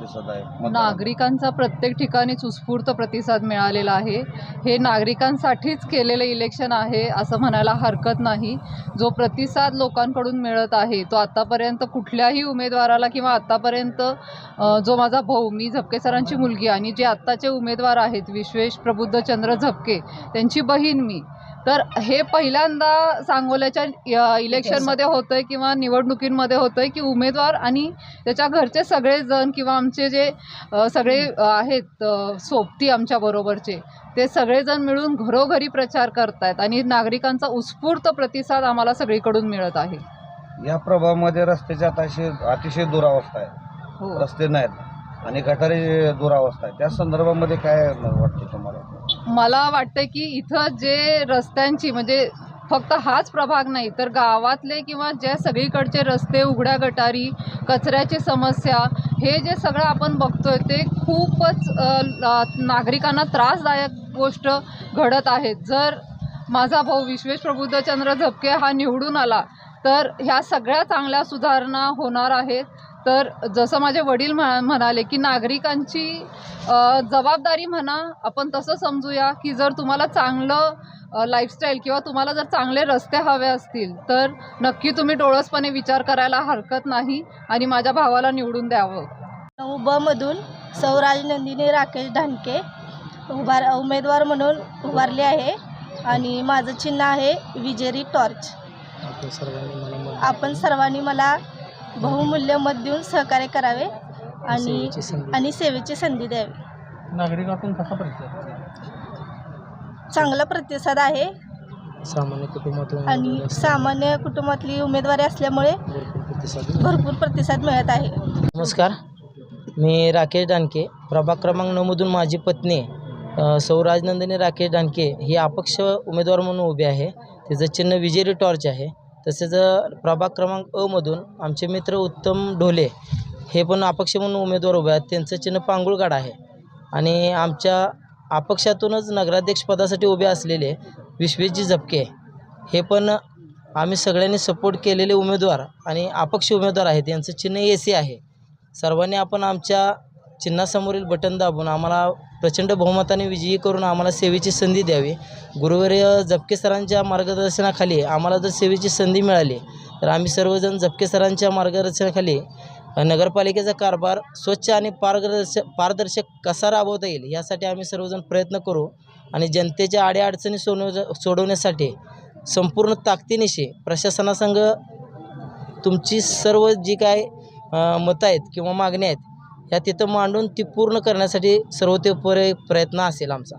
प्रतिसाद आहे नागरिकांचा प्रत्येक ठिकाणीच उत्स्फूर्त प्रतिसाद मिळालेला आहे. हे नागरिकांसाठीच केलेलं इलेक्शन आहे असं म्हणायला हरकत नाही. जो प्रतिसाद लोकांकडून मिळत आहे तो आत्तापर्यंत कुठल्याही उमेदवाराला किंवा आत्तापर्यंत जो माझा भाऊ मी झपके सरांची मुलगी आणि जे आत्ताचे उमेदवार आहेत विश्वेश प्रबुद्धचंद्र झपके त्यांची बहीण मी तर हे पहिल्यांदा सांगोल्याच्या इलेक्शनमध्ये होतं आहे किंवा निवडणुकींमध्ये होतं आहे की उमेदवार आणि त्याच्या घरचे सगळेजण किंवा आमचे जे सगळे आहेत सोबती आमच्या बरोबरचे ते सगळेजण मिळून घरोघरी प्रचार करतायत आणि नागरिकांचा उत्स्फूर्त प्रतिसाद आम्हाला सगळीकडून मिळत आहे. या प्रभागामध्ये रस्त्याची अतिशय अतिशय दुरावस्था आहे. हो. रस्ते नाहीत आणि गटारी दुरावस्था आहे. त्या संदर्भामध्ये काय वाटतं तुम्हाला? मला वाटतं की इथं जे रस्त्यांची म्हणजे फक्त हाच प्रभाग नाही तर गावातले किंवा ज्या सगळीकडचे रस्ते उघड्या गटारी कचऱ्याची समस्या हे जे सगळं आपण बघतोय ते खूपच नागरिकांना त्रासदायक गोष्ट घडत आहेत. जर माझा भाऊ विश्वेश प्रबुद्धचंद्र झपके हा निवडून आला तर ह्या सगळ्या चांगल्या सुधारणा होणार आहेत. तर जसं माझे वडील म्हणा म्हणाले की नागरिकांची जबाबदारी म्हणा आपण तसं समजूया की जर तुम्हाला चांगलं लाईफस्टाईल किंवा तुम्हाला जर चांगले रस्ते हवे असतील तर नक्की तुम्ही डोळसपणे विचार करायला हरकत नाही आणि माझ्या भावाला निवडून द्यावं. नऊ ब मधून सौराज नंदिनी राकेश ढानके उभार उमेदवार म्हणून उभारले आहे आणि माझं चिन्ह आहे विजेरी टॉर्च. आपण सर्वांनी मला बहुमूल्य मत देऊन सहकार्य करावे आणि आणि सेवेची संधी द्यावी. नागरिकातून कसा प्रतिसाद चांगला प्रतिसाद आहे. सामान्य कुटुंबातून आणि सामान्य कुटुंबातली उमेदवारी असल्यामुळे भरपूर प्रतिसाद भरपूर प्रतिसाद मिळत आहे. नमस्कार. मी राकेश डानके. प्रभाग क्रमांक नऊमधून माझी पत्नी अ, सौ राजनंदिनी राकेश डानके ही अपक्ष उमेदवार म्हणून उभी आहे. तिचं चिन्ह विजेरी टॉर्च आहे. तसेच प्रभाग क्रमांक अमधून आमचे मित्र उत्तम ढोले हे पण अपक्ष म्हणून उमेदवार उभे आहेत. त्यांचं चिन्ह पांगुळगाड आहे. आणि आमच्या अपक्षातूनच नगराध्यक्षपदासाठी उभे असलेले विश्वजी झपके हे पण आम्ही सगळ्यांनी सपोर्ट केलेले उमेदवार आणि अपक्ष उमेदवार आहेत. यांचं चिन्ह ए सी आहे. सर्वांनी आपण आमच्या चिन्हासमोरील बटन दाबून आम्हाला प्रचंड बहुमताने विजयी करून आम्हाला सेवेची संधी द्यावी. गुरुवर्य झपके सरांच्या मार्गदर्शनाखाली आम्हाला जर सेवेची संधी मिळाली तर आम्ही सर्वजण झपके सरांच्या मार्गदर्शनाखाली नगरपालिकेचा कारभार स्वच्छ आणि पारदर्शक पारदर्शक कसा राबवता येईल यासाठी आम्ही सर्वजण प्रयत्न करू आणि जनतेच्या आड्याअडचणी सोडव सोडवण्यासाठी संपूर्ण ताकदीनिशी प्रशासनासंग तुमची सर्व जी काय मतं आहेत किंवा मागण्या आहेत ह्या तिथं मांडून ती पूर्ण करण्यासाठी सर्वतोपरी प्रयत्न असेल आमचा.